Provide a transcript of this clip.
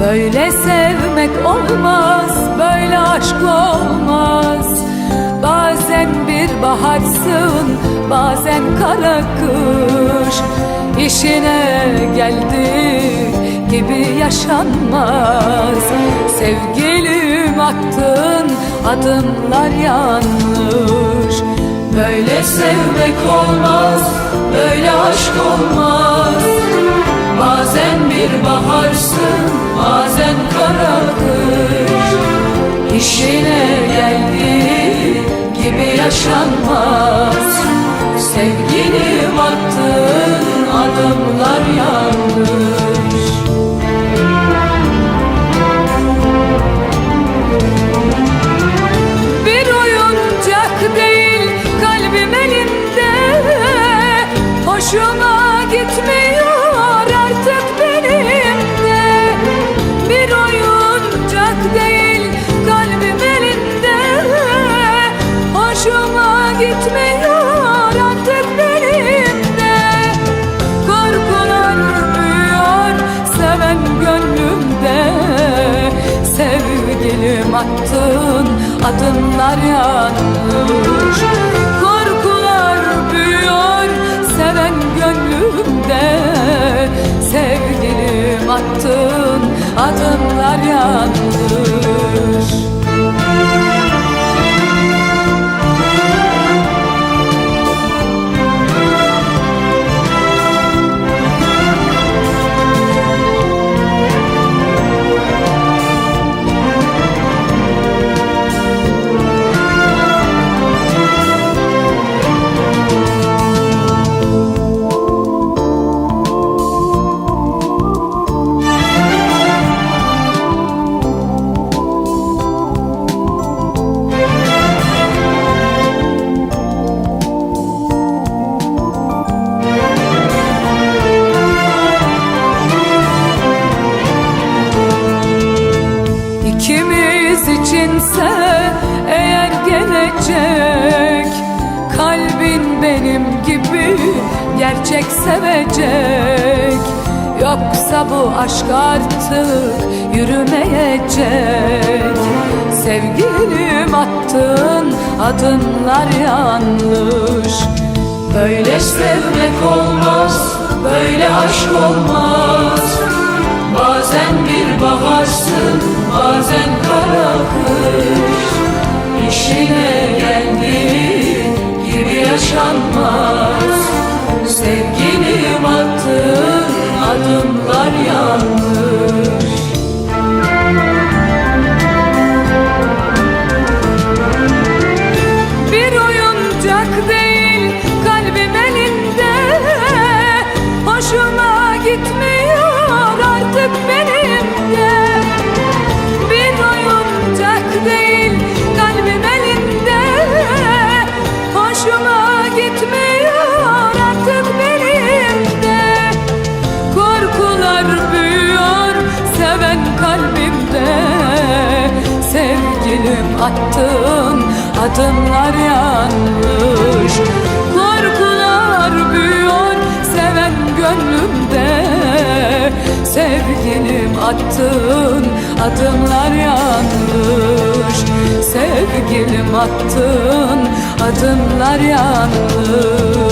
Böyle sevmek olmaz, böyle aşk olmaz. Bazen bir baharsın, bazen kara kış İşine geldi gibi yaşanmaz. Sevgilim attın adımlar yanlış. Böyle sevmek olmaz, böyle aşk olmaz. Bazen bir baharsın, İşine geldiği gibi yaşanmaz. Sevgilim adımlar yanlış Korkular büyüyor seven gönlümde. Sevgilim attın adımlar yanlış Yoksa bu aşk artık yürümeyecek Sevgilim attın adımlar yanlış. Böyle sevmek olmaz, böyle aşk olmaz. Bazen bir baharsın, bazen kara adımlar yanlış seven kalbimde. Sevgilim attın adımlar yanlış Korkular büyüyor seven gönlümde. Sevgilim attın adımlar yanlış Sevgilim attın adımlar yanlış